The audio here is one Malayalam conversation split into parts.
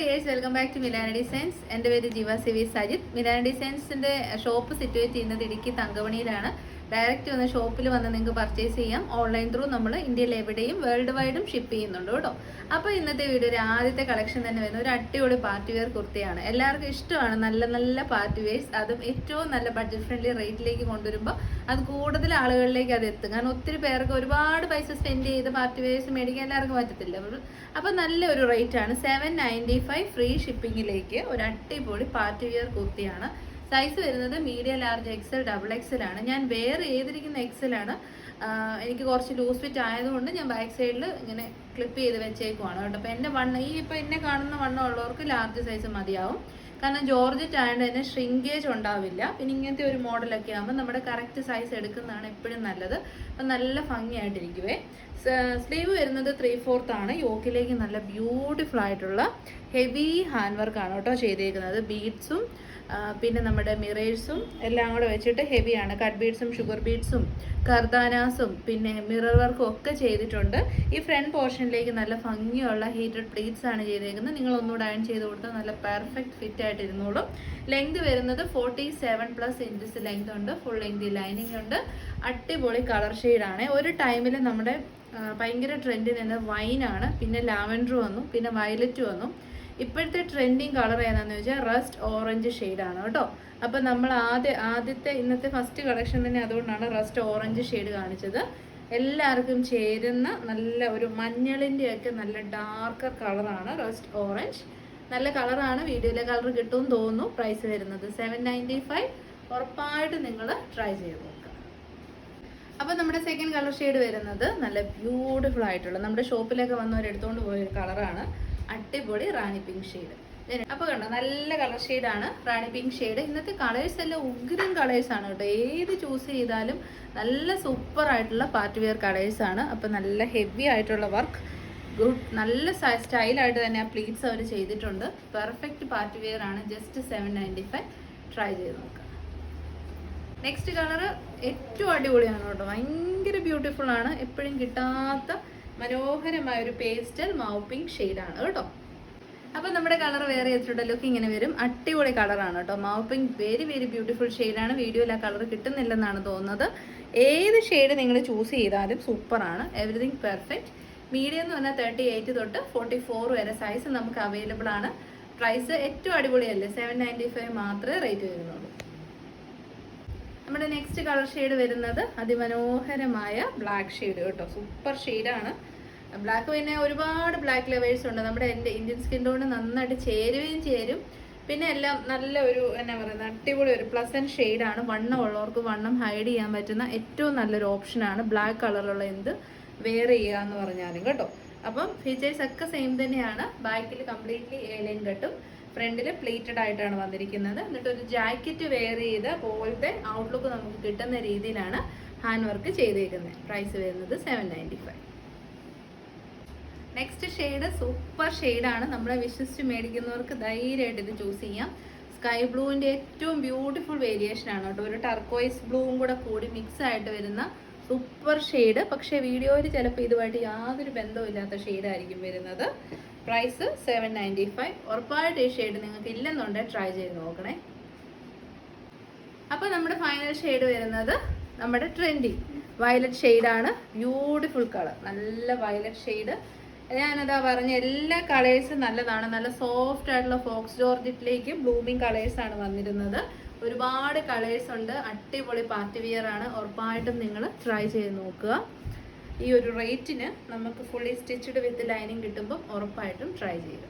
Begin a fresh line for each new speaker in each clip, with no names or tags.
Dears welcome back to Milana designs എന്റെ പേര് ജീവ സി വി സജിത് മിലാന ഡിസൈൻസിന്റെ ഷോപ്പ് സിറ്റുവേറ്റ് ചെയ്യുന്നത് ഇടുക്കി തങ്കമണിയിലാണ്. ഡയറക്റ്റ് വന്ന് ഷോപ്പിൽ വന്ന് നിങ്ങൾക്ക് പർച്ചേസ് ചെയ്യാം. ഓൺലൈൻ ത്രൂ നമ്മൾ ഇന്ത്യയിൽ എവിടെയും വേൾഡ് വൈഡും ഷിപ്പ് ചെയ്യുന്നുണ്ട് കേട്ടോ. അപ്പോൾ ഇന്നത്തെ വീഡിയോ ഒരു ആദ്യത്തെ കളക്ഷൻ തന്നെ വരുന്ന ഒരു അടിപൊളി പാർട്ടി വെയർ കുർത്തിയാണ്. എല്ലാവർക്കും ഇഷ്ടമാണ്. നല്ല നല്ല പാർട്ടി വെയർസ് അതും ഏറ്റവും നല്ല ബഡ്ജറ്റ് ഫ്രണ്ട്ലി റേറ്റിലേക്ക് കൊണ്ടുവരുമ്പോൾ അത് കൂടുതൽ ആളുകളിലേക്ക് അത് എത്തും. കാരണം ഒത്തിരി പേർക്ക് ഒരുപാട് പൈസ സ്പെൻഡ് ചെയ്ത് പാർട്ടി വെയർസ് മേടിക്കാൻ എല്ലാവർക്കും പറ്റത്തില്ല. അപ്പോൾ നല്ലൊരു റേറ്റ് ആണ്. സെവൻ നയന്റി ഫ്രീ ഷിപ്പിങ്ങിലേക്ക് ഒരു അടിപൊളി പാർട്ടി വെയർ കുർത്തിയാണ്. സൈസ് വരുന്നത് medium large XL double XL ആണ്. ഞാൻ വേറെ ചെയ്തിരിക്കുന്ന എക്സൽ ആണ്. എനിക്ക് കുറച്ച് ലൂസ് ഫിറ്റ് ആയതുകൊണ്ട് ഞാൻ ബാക്ക് സൈഡിൽ ഇങ്ങനെ ക്ലിപ്പ് ചെയ്ത് വെച്ചേക്കുവാണ് കേട്ടോ. അപ്പോൾ എന്റെ വണ്ണം ഈ ഇപ്പോൾ എന്നെ കാണുന്ന വണ്ണം ഉള്ളവർക്ക് ലാർജ് സൈസ് മതിയാവും. കാരണം ജോർജറ്റ് ആയതുകൊണ്ട് തന്നെ ഷ്രിങ്കേജ് ഉണ്ടാവില്ല. പിന്നെ ഇങ്ങനത്തെ ഒരു മോഡലൊക്കെ ആകുമ്പോൾ നമ്മുടെ കറക്റ്റ് സൈസ് എടുക്കുന്നതാണ് എപ്പോഴും നല്ലത്. അപ്പം നല്ല ഭംഗിയായിട്ടിരിക്കുവേ. സ്ലീവ് വരുന്നത് ത്രീ ഫോർത്ത് ആണ്. യോക്കിലേക്ക് നല്ല ബ്യൂട്ടിഫുൾ ആയിട്ടുള്ള ഹെവി ഹാൻഡ് വർക്കാണ് കേട്ടോ ചെയ്തേക്കുന്നത്. ബീഡ്സും പിന്നെ നമ്മുടെ മിറേഴ്സും എല്ലാം കൂടെ വെച്ചിട്ട് ഹെവിയാണ് കട്ട് ബീഡ്സും ഷുഗർ ബീഡ്സും കർദാനാസും പിന്നെ മിറർ വർക്കും ഒക്കെ ചെയ്തിട്ടുണ്ട്. ഈ ഫ്രണ്ട് പോർഷനിലേക്ക് നല്ല ഭംഗിയുള്ള ഹീറ്റഡ് പ്ലീറ്റ്സ് ആണ് ചെയ്തേക്കുന്നത്. നിങ്ങൾ ഒന്നുകൂടെ അയൺ ചെയ്ത് കൊടുത്താൽ നല്ല പെർഫെക്റ്റ് ഫിറ്റ് ആയിട്ട് ഇരുന്നോളും. ലെങ്ത് വരുന്നത് forty seven plus inches length ഉണ്ട്. ഫുൾ ലെങ്ത് ലൈനിങ് ഉണ്ട്. അടിപൊളി കളർ ഷെയ്ഡാണ്. ഒരു ടൈമിൽ നമ്മുടെ ഭയങ്കര ട്രെൻഡിൽ നിന്ന് വൈനാണ് പിന്നെ ലാവൻഡർ വന്നു പിന്നെ വയലറ്റ് വന്നു. ഇപ്പോഴത്തെ ട്രെൻഡിങ് കളർ ഏതാണെന്ന് വെച്ചാൽ റസ്റ്റ് ഓറഞ്ച് ഷെയ്ഡാണ് കേട്ടോ. അപ്പോൾ നമ്മൾ ആദ്യ ആദ്യത്തെ ഇന്നത്തെ ഫസ്റ്റ് കളക്ഷൻ തന്നെ അതുകൊണ്ടാണ് റസ്റ്റ് ഓറഞ്ച് ഷെയ്ഡ് കാണിച്ചത്. എല്ലാവർക്കും ചേരുന്ന നല്ല ഒരു മഞ്ഞളിന്റെയൊക്കെ നല്ല ഡാർക്കർ കളറാണ് റസ്റ്റ് ഓറഞ്ച് നല്ല കളറാണ് വീഡിയോയിലെ കളർ കിട്ടുമെന്ന് തോന്നുന്നു. പ്രൈസ് വരുന്നത് സെവൻ നയന്റി ഫൈവ് ഉറപ്പായിട്ട് നിങ്ങൾ ട്രൈ ചെയ്ത് നോക്കുക അപ്പോൾ നമ്മുടെ സെക്കൻഡ് കളർ ഷെയ്ഡ് വരുന്നത് നല്ല ബ്യൂട്ടിഫുൾ ആയിട്ടുള്ള നമ്മുടെ ഷോപ്പിലൊക്കെ വന്നവർ എടുത്തുകൊണ്ട് പോയ ഒരു കളറാണ് അടിപൊളി റാണി പിങ്ക് ഷെയ്ഡ് അപ്പോൾ കണ്ടോ നല്ല കളർ ഷെയ്ഡാണ് റാണി പിങ്ക് ഷെയ്ഡ് ഇന്നത്തെ കളേഴ്സ് എല്ലാം ഉഗ്രൻ കളേഴ്സ് ആണ് കേട്ടോ. ഏത് ചൂസ് ചെയ്താലും നല്ല സൂപ്പർ ആയിട്ടുള്ള പാർട്ടി വെയർ കളേഴ്സ് ആണ്. അപ്പോൾ നല്ല ഹെവി ആയിട്ടുള്ള വർക്ക് ഗുഡ് നല്ല സ്റ്റൈലായിട്ട് തന്നെ ആ പ്ലീറ്റ്സ് അവർ ചെയ്തിട്ടുണ്ട്. പെർഫെക്റ്റ് പാർട്ടി വെയർ ആണ്. Just seven ninety five try ചെയ്ത് നോക്കുക നെക്സ്റ്റ് കളർ ഏറ്റവും അടിപൊളിയാണ് കേട്ടോ. ഭയങ്കര ബ്യൂട്ടിഫുൾ ആണ്. എപ്പോഴും കിട്ടാത്ത മനോഹരമായ ഒരു പേസ്റ്റൽ മാവ് പിങ്ക് ഷെയ്ഡാണ് കേട്ടോ. അപ്പോൾ നമ്മുടെ കളർ വേറെ ചെയ്തിട്ടുള്ള ലുക്ക് ഇങ്ങനെ വരും? അടിപൊളി കളറാണ് കേട്ടോ. മാവ് പിങ്ക് വെരി വെരി ബ്യൂട്ടിഫുൾ ഷെയ്ഡാണ് വീഡിയോയിൽ ആ കളർ കിട്ടുന്നില്ലെന്നാണ് തോന്നുന്നത്. ഏത് ഷെയ്ഡ് നിങ്ങൾ ചൂസ് ചെയ്താലും സൂപ്പറാണ് എവറിഥിങ് പെർഫെക്റ്റ് മീഡിയം എന്ന് പറഞ്ഞാൽ തേർട്ടി എയ്റ്റ് തൊട്ട് ഫോർട്ടി ഫോർ വരെ സൈസ് നമുക്ക് അവൈലബിൾ ആണ്. പ്രൈസ് ഏറ്റവും അടിപൊളിയല്ലേ? സെവൻ നയന്റി ഫൈവ് മാത്രമേ റേറ്റ് വരുന്നുള്ളൂ. നമ്മുടെ നെക്സ്റ്റ് കളർ ഷെയ്ഡ് വരുന്നത് അതിമനോഹരമായ ബ്ലാക്ക് ഷെയ്ഡ് കേട്ടോ. സൂപ്പർ ഷെയ്ഡാണ് ബ്ലാക്ക് പിന്നെ ഒരുപാട് ബ്ലാക്ക് ലെവേഴ്സ് ഉണ്ട്. നമ്മുടെ എന്റെ ഇന്ത്യൻ സ്കിൻ ടോൺ നന്നായിട്ട് ചേരുകയും ചേരും. പിന്നെ എല്ലാം നല്ല ഒരു എന്നാ പറയുന്നത് അടിപൊളി ഒരു പ്ലസന്റ് ഷെയ്ഡാണ് വണ്ണം ഉള്ളവർക്ക് വണ്ണം ഹൈഡ് ചെയ്യാൻ പറ്റുന്ന ഏറ്റവും നല്ലൊരു ഓപ്ഷനാണ് ബ്ലാക്ക് കളറുള്ള എന്ത് വെയർ ചെയ്യുക എന്ന് പറഞ്ഞാലും കേട്ടോ. അപ്പം ഫീച്ചേഴ്സ് ഒക്കെ സെയിം തന്നെയാണ്. ബാക്കിൽ കംപ്ലീറ്റ്ലി ഏലൈൻ കട്ടും. ഫ്രണ്ടിൽ പ്ലേറ്റഡ് ആയിട്ടാണ് വന്നിരിക്കുന്നത്. എന്നിട്ട് ഒരു ജാക്കറ്റ് വെയർ ചെയ്ത പോലത്തെ ഔട്ട്ലുക്ക് നമുക്ക് കിട്ടുന്ന രീതിയിലാണ് ഹാൻഡ് വർക്ക് ചെയ്തിരിക്കുന്നത് പ്രൈസ് വരുന്നത് seven ninety five next shade super ഷെയ്ഡാണ് നമ്മളെ വിശ്വസിച്ച് മേടിക്കുന്നവർക്ക് ധൈര്യമായിട്ട് ഇത് ചൂസ് ചെയ്യാം. സ്കൈ ബ്ലൂവിന്റെ ഏറ്റവും ബ്യൂട്ടിഫുൾ വേരിയേഷൻ ആണ് കേട്ടോ. ഒരു ടർക്കോയിസ് ബ്ലൂവും കൂടെ കൂടി മിക്സ് ആയിട്ട് വരുന്ന സൂപ്പർ ഷെയ്ഡ് പക്ഷേ വീഡിയോയിൽ ചിലപ്പോൾ ഇതുമായിട്ട് യാതൊരു ബന്ധവും ഇല്ലാത്ത ഷെയ്ഡായിരിക്കും വരുന്നത്. പ്രൈസ് സെവൻ നയന്റി ഫൈവ് ഉറപ്പായിട്ട് ഈ ഷെയ്ഡ് നിങ്ങൾക്ക് ഇല്ലെന്നുണ്ടെങ്കിൽ ട്രൈ ചെയ്ത് നോക്കണേ. അപ്പോൾ നമ്മുടെ ഫൈനൽ ഷെയ്ഡ് വരുന്നത് നമ്മുടെ ട്രെൻഡി വയലറ്റ് ഷെയ്ഡാണ് ബ്യൂട്ടിഫുൾ കളർ നല്ല വയലറ്റ് ഷെയ്ഡ് ഞാനതാ പറഞ്ഞ എല്ലാ കളേഴ്സും നല്ലതാണ്. നല്ല സോഫ്റ്റ് ആയിട്ടുള്ള ഫോക്സ് ജോർജിറ്റിലേക്ക് ബ്ലൂമിങ് കളേഴ്സാണ് വന്നിരുന്നത്. ഒരുപാട് കളേഴ്സ് ഉണ്ട്. അടിപൊളി പാർട്ടി വിയർ ആണ്. ഉറപ്പായിട്ടും നിങ്ങൾ ട്രൈ ചെയ്ത് നോക്കുക. ഈ ഒരു റേറ്റിന് നമുക്ക് ഫുള്ളി സ്റ്റിച്ചഡ് വിത്ത് ലൈനിങ് കിട്ടുമ്പോൾ ഉറപ്പായിട്ടും ട്രൈ ചെയ്യുക.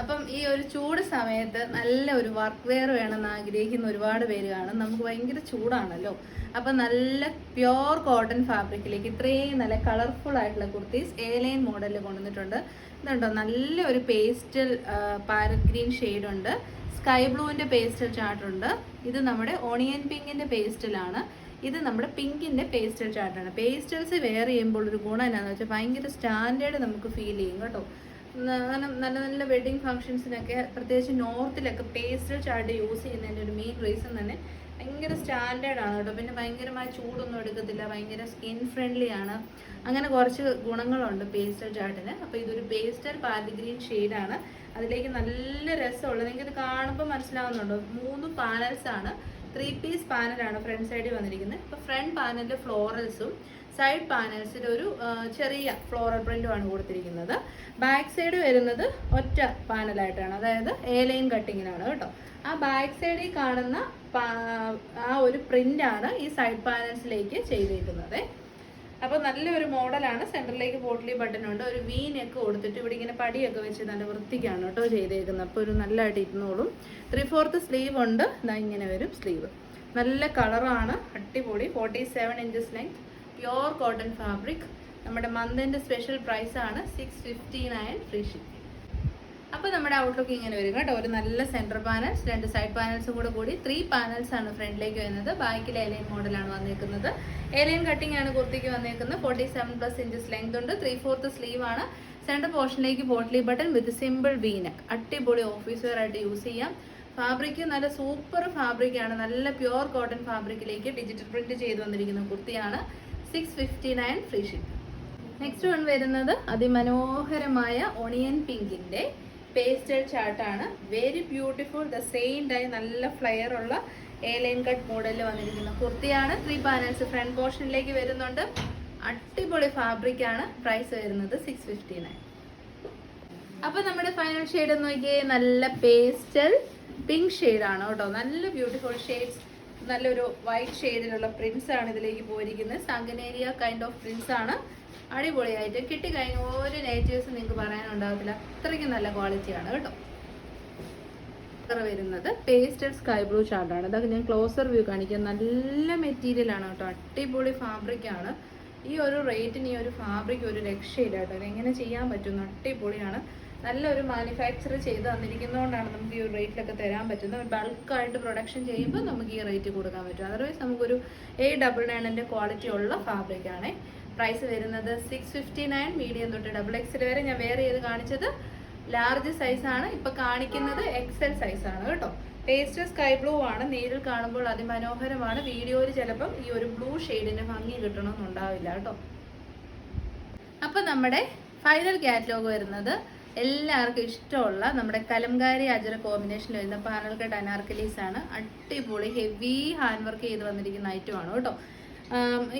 അപ്പം ഈ ഒരു ചൂട് സമയത്ത് നല്ല ഒരു വർക്ക് വെയർ വേണമെന്ന് ആഗ്രഹിക്കുന്ന ഒരുപാട് പേര് കാണും. നമുക്ക് ഭയങ്കര ചൂടാണല്ലോ. അപ്പം നല്ല പ്യോർ കോട്ടൺ ഫാബ്രിക്കിലേക്ക് ഇത്രയും നല്ല കളർഫുൾ ആയിട്ടുള്ള കുർത്തീസ് ലൈൻ മോഡലിൽ കൊണ്ടുവന്നിട്ടുണ്ട്. ഇതുണ്ടോ? നല്ല ഒരു പേസ്റ്റൽ പാരറ്റ് ഗ്രീൻ ഷെയ്ഡ് ഉണ്ട്. സ്കൈ ബ്ലൂവിന്റെ പേസ്റ്റൽ ചാർട്ടുണ്ട് ഇത് നമ്മുടെ ഓണിയൻ പിങ്കിന്റെ പേസ്റ്റലാണ് ഇത് നമ്മുടെ പിങ്കിന്റെ പേസ്റ്റൽ ചാർട്ടാണ് പേസ്റ്റൽസ് വെയർ ചെയ്യുമ്പോൾ ഒരു ഗുണം എന്നാന്ന് വെച്ചാൽ ഭയങ്കര സ്റ്റാൻഡേർഡ് നമുക്ക് ഫീൽ ചെയ്യും കേട്ടോ. നല്ല നല്ല വെഡിങ് ഫംഗ്ഷൻസിനൊക്കെ പ്രത്യേകിച്ച് നോർത്തിലൊക്കെ പേസ്റ്റൽ ചാർട്ട് യൂസ് ചെയ്യുന്നതിന്റെ ഒരു മെയിൻ റീസൺ തന്നെ ഭയങ്കര സ്റ്റാൻഡേർഡാണ് കേട്ടോ. പിന്നെ ഭയങ്കരമായ ചൂടൊന്നും എടുക്കത്തില്ല ഭയങ്കര സ്കിൻ ഫ്രണ്ട്ലി ആണ്. അങ്ങനെ കുറച്ച് ഗുണങ്ങളുണ്ട് പേസ്റ്റൽ ചാർട്ടിന് അപ്പോൾ ഇതൊരു പേസ്റ്റൽ പാലി ഗ്രീൻ ഷെയ്ഡാണ് അതിലേക്ക് നല്ല രസമുള്ളത് നിങ്ങൾക്ക് ഇത് കാണുമ്പോൾ മനസ്സിലാവുന്നുണ്ടോ? മൂന്ന് പാനൽസ് ആണ്. ത്രീ പീസ് പാനലാണ് ഫ്രണ്ട് സൈഡിൽ വന്നിരിക്കുന്നത്. ഇപ്പോൾ ഫ്രണ്ട് പാനലിൽ ഫ്ലോറൽസും സൈഡ് പാനൽസിൽ ഒരു ചെറിയ ഫ്ലോറൽ പ്രിന്റുമാണ് കൊടുത്തിരിക്കുന്നത്. ബാക്ക് സൈഡ് വരുന്നത് ഒറ്റ പാനലായിട്ടാണ് അതായത് എ ലൈൻ കട്ടിങ്ങിനാണ് കേട്ടോ. ആ ബാക്ക് സൈഡിൽ കാണുന്ന ആ ഒരു പ്രിന്റാണ് ഈ സൈഡ് പാനൽസിലേക്ക് ചെയ്തിരിക്കുന്നത് അപ്പോൾ നല്ലൊരു മോഡലാണ് സെന്ററിലേക്ക് ബോട്ടിലി ബട്ടൺ ഉണ്ട് ഒരു വി നെക്ക് കൊടുത്തിട്ട് ഇവിടെ ഇങ്ങനെ പടിയൊക്കെ വെച്ച് നല്ല വൃത്തിക്കാണ് കേട്ടോ ചെയ്തേക്കുന്നത്. അപ്പോൾ ഒരു നല്ലതായിട്ട് ഇരുന്നോളും ത്രീ ഫോർത്ത് സ്ലീവ് ഉണ്ട്. ഇതാ ഇങ്ങനെ വരും സ്ലീവ് നല്ല കളറാണ്. അടിപൊളി. Forty seven inches length pure cotton fabric നമ്മുടെ മന്തിന്റെ സ്പെഷ്യൽ പ്രൈസാണ് six fifty nine free shipping അപ്പോൾ നമ്മുടെ ഔട്ട്ലുക്ക് ഇങ്ങനെ വരും കേട്ടോ. ഒരു നല്ല സെന്റർ പാനൽസ് രണ്ട് സൈഡ് പാനൽസും കൂടെ കൂടി ത്രീ പാനൽസ് ആണ് ഫ്രണ്ടിലേക്ക് വരുന്നത്. ബാക്കിൽ എലൈൻ മോഡലാണ് വന്നേക്കുന്നത്. എലൈൻ കട്ടിംഗ് ആണ് കുർത്തിക്ക് വന്നേക്കുന്നത്. Forty seven plus inches length ഉണ്ട്. ത്രീ ഫോർത്ത് സ്ലീവ് ആണ് സെന്റർ പോർഷനിലേക്ക് പോട്ട്ലി ബട്ടൺ വിത്ത് സിമ്പിൾ വീനക്ക് അടിപൊളി ഓഫീസ് വെയർ ആയിട്ട് യൂസ് ചെയ്യാം. ഫാബ്രിക് നല്ല സൂപ്പർ ഫാബ്രിക് ആണ്. നല്ല പ്യുവർ കോട്ടൺ ഫാബ്രിക്കിലേക്ക് ഡിജിറ്റൽ പ്രിന്റ് ചെയ്ത് വന്നിരിക്കുന്ന കുർത്തിയാണ്. Six fifty nine free ship next one വരുന്നത് അതിമനോഹരമായ ഒണിയൻ പിങ്കിന്റെ pastel ചാർട്ടാണ്. Very beautiful the same time നല്ല ഫ്ലെയർ ഉള്ള എ ലൈൻ കട്ട് മോഡലിൽ വന്നിരിക്കുന്ന കുർത്തിയാണ്. ത്രീ പാനൽസ് ഫ്രണ്ട് പോർഷനിലേക്ക് വരുന്നുണ്ട്. അടിപൊളി ഫാബ്രിക് ആണ്. പ്രൈസ് വരുന്നത് സിക്സ് ഫിഫ്റ്റി നയൻ അപ്പൊ നമ്മുടെ ഫൈനൽ ഷെയ്ഡ് നോക്കിയേ നല്ല പേസ്റ്റൽ പിങ്ക് ആണ് കേട്ടോ. നല്ല ബ്യൂട്ടിഫുൾ ഷെയ്ഡ്സ് നല്ലൊരു വൈറ്റ് ഷെയ്ഡിലുള്ള പ്രിന്റ്സ് ആണ് ഇതിലേക്ക് പോയിരിക്കുന്നത്. സങ്കനേരിയ കൈൻഡ് ഓഫ് പ്രിന്റ്സ് ആണ്. അടിപൊളിയായിട്ട് കിട്ടിക്കഴിഞ്ഞ ഒരു നേറ്റീവ്സ് നിങ്ങൾക്ക് പറയാനുണ്ടാകത്തില്ല. അത്രയ്ക്ക് നല്ല ക്വാളിറ്റിയാണ് കേട്ടോ. വരുന്നത് പേസ്റ്റഡ് സ്കൈ ബ്ലൂ ചാർട്ടാണ് ഇതൊക്കെ ഞാൻ ക്ലോസർ വ്യൂ കാണിക്കാം. നല്ല മെറ്റീരിയൽ ആണ് കേട്ടോ. അടിപൊളി ഫാബ്രിക് ആണ്. ഈ ഒരു റേറ്റിന് ഈ ഒരു ഫാബ്രിക് ഒരു രക്ഷയില്ല കേട്ടോ. എങ്ങനെ ചെയ്യാൻ പറ്റുന്നു അടിപൊളിയാണ്. നല്ലൊരു മാനുഫാക്ചർ ചെയ്ത് തന്നിരിക്കുന്നതുകൊണ്ടാണ് നമുക്ക് ഈ ഒരു റേറ്റിലൊക്കെ തരാൻ പറ്റുന്നത്. ബൾക്കായിട്ട് പ്രൊഡക്ഷൻ ചെയ്യുമ്പോൾ നമുക്ക് ഈ റേറ്റ് കൊടുക്കാൻ പറ്റും. അതർവൈസ് നമുക്കൊരു എ ഡബിൾ നയണിന്റെ ക്വാളിറ്റി ഉള്ള ഫാബ്രിക് ആണ്. പ്രൈസ് വരുന്നത് സിക്സ് ഫിഫ്റ്റി നയൻ മീഡിയം തൊട്ട് ഡബിൾ എക്സിൽ വരെ. ഞാൻ വേറെ ചെയ്ത് കാണിച്ചത്? ലാർജ് സൈസാണ് ഇപ്പൊ കാണിക്കുന്നത് എക്സൽ സൈസ് ആണ് കേട്ടോ. പേസ്റ്റ് സ്കൈ ബ്ലൂ ആണ്. നേരിൽ കാണുമ്പോൾ അതിമനോഹരമാണ്. വീഡിയോയിൽ ചിലപ്പം ഈ ഒരു ബ്ലൂ ഷെയ്ഡിന് ഭംഗി കിട്ടണമെന്നുണ്ടാവില്ല കേട്ടോ. അപ്പോൾ നമ്മുടെ ഫൈനൽ കാറ്റലോഗ് വരുന്നത് എല്ലാവർക്കും ഇഷ്ടമുള്ള നമ്മുടെ കലംകാരി അജറ കോമ്പിനേഷനിൽ വരുന്ന പാനൽ കട്ട് അനാർക്കലീസ് ആണ്. അടിപൊളി ഹെവി ഹാൻഡ് വർക്ക് ചെയ്ത് വന്നിരിക്കുന്ന ഐറ്റം ആണ് കേട്ടോ.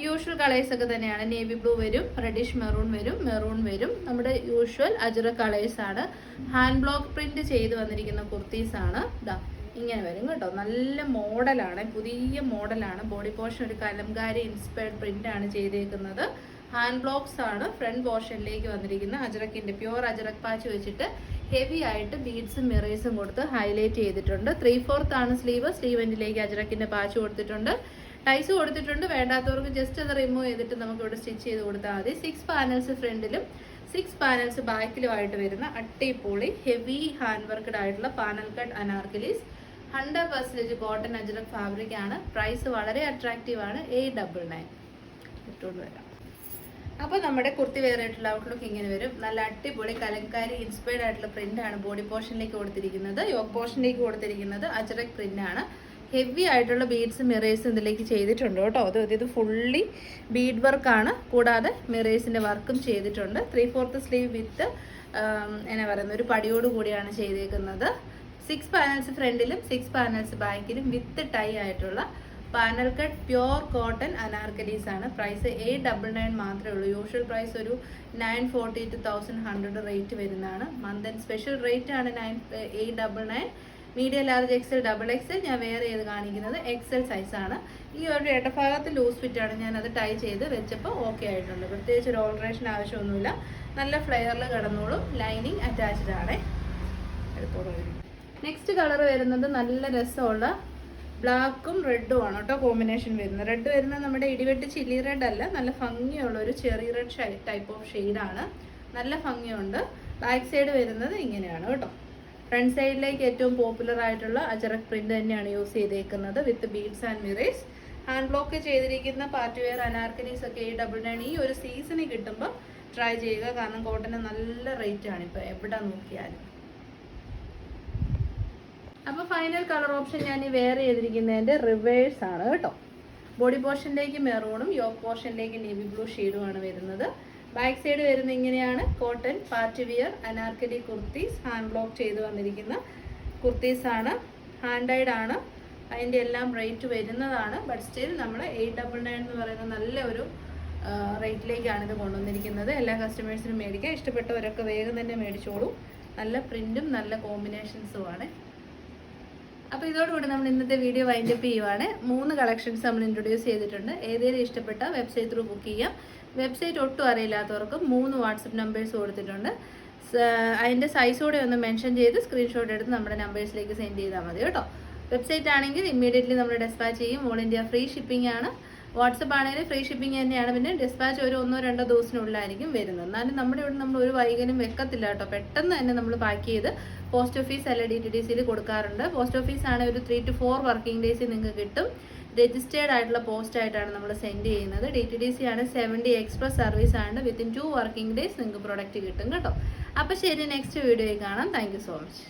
യൂഷ്വൽ കളേഴ്സ് ഒക്കെ തന്നെയാണ്. നേവി ബ്ലൂ വരും റെഡിഷ് മെറൂൺ വരും മെറൂൺ വരും. നമ്മുടെ യൂഷ്വൽ അജറ കളേഴ്സ് ആണ്. ഹാൻഡ് ബ്ലോക്ക് പ്രിന്റ് ചെയ്ത് വന്നിരിക്കുന്ന കുർത്തീസ് ആണ്. ഇതാ ഇങ്ങനെ വരും കേട്ടോ. നല്ല മോഡലാണ് പുതിയ മോഡലാണ് ബോഡി പോർഷൻ ഒരു കലംകാരി ഇൻസ്പയർഡ് പ്രിന്റ് ആണ് ചെയ്തേക്കുന്നത്. ഹാൻഡ് ബ്ലോക്സ് ആണ് ഫ്രണ്ട് പോർഷനിലേക്ക് വന്നിരിക്കുന്ന അജറക്കിന്റെ പ്യുവർ അജറക് പാച്ച് വെച്ചിട്ട് ഹെവി ആയിട്ട് ബീഡ്സും മിറേഴ്സും കൊടുത്ത് ഹൈലൈറ്റ് ചെയ്തിട്ടുണ്ട്. ത്രീ ഫോർത്ത് ആണ് സ്ലീവ്. സ്ലീവ് എൻഡിലേക്ക് അജറക്കിന്റെ പാച്ച് കൊടുത്തിട്ടുണ്ട്. ടൈസ് കൊടുത്തിട്ടുണ്ട്. വേണ്ടാത്തവർക്ക് ജസ്റ്റ് അത് റിമൂവ് ചെയ്തിട്ട് നമുക്ക് ഇവിടെ സ്റ്റിച്ച് ചെയ്ത് കൊടുത്താൽ മതി. സിക്സ് പാനൽസ് ഫ്രണ്ടിലും സിക്സ് പാനൽസ് ബാക്കിലുമായിട്ട് വരുന്ന അട്ടിപ്പൊളി ഹെവി ഹാൻഡ് വർക്കഡ് ആയിട്ടുള്ള panel cut anarkalis. Hundred percentage cotton ajrak fabric ആണ്. പ്രൈസ് വളരെ അട്രാക്റ്റീവ് ആണ്. എയ്റ്റ് ഡബിൾ നയൻ ഇട്ടുകൊണ്ട് വരാം. അപ്പോൾ നമ്മുടെ കുർത്തി വെയർ ആയിട്ടുള്ള ഔട്ട്ലുക്ക് ഇങ്ങനെ വരും. നല്ല അടിപൊളി കലങ്കാരി ഇൻസ്പയർഡ് ആയിട്ടുള്ള പ്രിന്റ് ആണ് ബോഡി പോർഷനിലേക്ക് കൊടുത്തിരിക്കുന്നത്. യോഗ പോർഷനിലേക്ക് കൊടുത്തിരിക്കുന്നത് അജറക് ആണ്. ഹെവി ആയിട്ടുള്ള ബീഡ്സ് മിറേഴ്സ് ഇതിലേക്ക് ചെയ്തിട്ടുണ്ട് കേട്ടോ. അത് അതായത് ഫുള്ളി ബീഡ് വർക്കാണ് കൂടാതെ മിറേഴ്സിന്റെ വർക്കും ചെയ്തിട്ടുണ്ട്. ത്രീ ഫോർത്ത് സ്ലീവ് വിത്ത് എന്നാ പറയുന്നത് ഒരു പടിയോട് കൂടിയാണ് ചെയ്തേക്കുന്നത്. സിക്സ് പാനൽസ് ഫ്രണ്ടിലും സിക്സ് പാനൽസ് ബാക്കിലും വിത്ത് ടൈ ആയിട്ടുള്ള panel cut pure cotton anarkalis ആണ്. പ്രൈസ് എയ്റ്റ് ഡബിൾ നയൻ മാത്രമേ ഉള്ളൂ. യൂഷ്വൽ പ്രൈസ് ഒരു nine forty two thousand hundred rate വരുന്നതാണ്. മന്ത് ആൻഡ് സ്പെഷ്യൽ റേറ്റ് ആണ് nine eight double nine medium large XL double XL ഞാൻ വേറെ ചെയ്ത് കാണിക്കുന്നത്? എക്സൽ സൈസാണ് ഈ ഒരു ഇടഭാഗത്ത് ലൂസ് ഫിറ്റാണ് ഞാൻ അത് ടൈ ചെയ്ത് വെച്ചപ്പോൾ ഓക്കെ ആയിട്ടുണ്ട്. പ്രത്യേകിച്ച് ഒരു ഓൾട്രേഷൻ ആവശ്യമൊന്നുമില്ല. നല്ല ഫ്ലെയറിൽ കിടന്നോളും. ലൈനിങ് അറ്റാച്ച്ഡ് ആണ്. നെക്സ്റ്റ് കളർ വരുന്നത് നല്ല രസമുള്ള ബ്ലാക്കും റെഡും ആണ് കേട്ടോ കോമ്പിനേഷൻ വരുന്നത്. റെഡ് വരുന്നത് നമ്മുടെ ഇടിവെട്ട് ചില്ലി റെഡ് അല്ല നല്ല ഭംഗിയുള്ള ഒരു ചെറിയ റെഡ് ടൈപ്പ് ഓഫ് ഷെയ്ഡാണ് നല്ല ഭംഗിയുണ്ട്. ബാക്ക് സൈഡ് വരുന്നത് ഇങ്ങനെയാണ് കേട്ടോ. ഫ്രണ്ട് സൈഡിലേക്ക് ഏറ്റവും പോപ്പുലർ ആയിട്ടുള്ള അജറക് പ്രിന്റ് തന്നെയാണ് യൂസ് ചെയ്തേക്കുന്നത് with beads and mirrors hand block ചെയ്തിരിക്കുന്ന പാർട്ടി വെയർ അനാർക്കനീസ് ഒക്കെ ഈ ഡബിൾ നയൻ ഈ ഒരു സീസണിൽ കിട്ടുമ്പോൾ ട്രൈ ചെയ്യുക. കാരണം കോട്ടന് നല്ല റേറ്റ് ആണ് ഇപ്പോൾ എവിടെ നോക്കിയാലും. അപ്പോൾ ഫൈനൽ കളർ ഓപ്ഷൻ ഞാൻ ഈ വെയർ ചെയ്തിരിക്കുന്നതിന്റെ റിവേഴ്സ് ആണ് കേട്ടോ. ബോഡി പോർഷനിലേക്ക് മെറൂണും യോക്ക് പോർഷനിലേക്ക് നേവി ബ്ലൂ ഷെയ്ഡുമാണ് വരുന്നത്. ബാക്ക് സൈഡ് വരുന്ന ഇങ്ങനെയാണ്. Cotton party wear anarkali kurtis hand block ചെയ്ത് വന്നിരിക്കുന്ന കുർത്തീസ് ആണ്. ഹാൻഡൈഡ് ആണ്. അതിന്റെ എല്ലാം റേറ്റ് വരുന്നതാണ്. ബട്ട് സ്റ്റിൽ നമ്മൾ എയ്റ്റ് ഡബിൾ നയൻ എന്ന് പറയുന്ന നല്ല ഒരു റേറ്റിലേക്കാണ് ഇത് കൊണ്ടുവന്നിരിക്കുന്നത്. എല്ലാ കസ്റ്റമേഴ്സിനും മേടിക്കാം. ഇഷ്ടപ്പെട്ടവരൊക്കെ വേഗം തന്നെ മേടിച്ചോളൂ. നല്ല പ്രിന്റും നല്ല കോമ്പിനേഷൻസുമാണ് അപ്പോൾ ഇതോടുകൂടി നമ്മൾ ഇന്നത്തെ വീഡിയോ വൈൻഡപ്പ് ചെയ്യുവാണ്. മൂന്ന് കളക്ഷൻസ് നമ്മൾ ഇൻട്രൊഡ്യൂസ് ചെയ്തിട്ടുണ്ട്. ഏതേലും ഇഷ്ടപ്പെട്ട വെബ്സൈറ്റ് ത്രൂ ബുക്ക് ചെയ്യാം. വെബ്സൈറ്റ് ഒട്ടും അറിയില്ലാത്തവർക്ക് മൂന്ന് വാട്സപ്പ് നമ്പേഴ്സ് കൊടുത്തിട്ടുണ്ട്. അതിന്റെ സൈസോടെ ഒന്ന് മെൻഷൻ ചെയ്ത് സ്ക്രീൻഷോട്ട് എടുത്ത് നമ്മുടെ നമ്പേഴ്സിലേക്ക് സെൻഡ് ചെയ്താൽ മതി കേട്ടോ. വെബ്സൈറ്റ് ആണെങ്കിൽ ഇമ്മീഡിയറ്റ്ലി നമ്മൾ ഡെസ്പാച്ച് ചെയ്യും. ഓൾ ഇന്ത്യ ഫ്രീ ഷിപ്പിംഗ് ആണ്. വാട്സപ്പ് ആണെങ്കിൽ ഫ്രീ ഷിപ്പിംഗ് തന്നെയാണ്. പിന്നെ ഡിസ്പാച്ച് ഒരു ഒന്നോ രണ്ടോ ദിവസത്തിനുള്ളിലായിരിക്കും വരുന്നത്. എന്നാലും നമ്മുടെ ഇവിടെ നമ്മൾ ഒരു വൈകനും വെക്കത്തില്ല കേട്ടോ. പെട്ടെന്ന് തന്നെ നമ്മൾ പാക്ക് ചെയ്ത് പോസ്റ്റ് ഓഫീസ് അല്ല ഡി ടി ഡി സിയിൽ കൊടുക്കാറുണ്ട്. പോസ്റ്റ് ഓഫീസ് ആണെങ്കിൽ ഒരു three to four working days നിങ്ങൾക്ക് കിട്ടും. രജിസ്റ്റേർഡ് ആയിട്ടുള്ള പോസ്റ്റ് ആയിട്ടാണ് നമ്മൾ സെൻഡ് ചെയ്യുന്നത്. ഡി ടി ഡി സി ആണ് സെവന്റി എക്സ്പ്രസ് സർവീസ് ആണ്. വിത്തിൻ ടു വർക്കിംഗ് ഡേയ്സ് നിങ്ങൾക്ക് പ്രൊഡക്റ്റ് കിട്ടും കേട്ടോ. അപ്പോൾ ശരി നെക്സ്റ്റ് വീഡിയോയിൽ കാണാം. Thank so much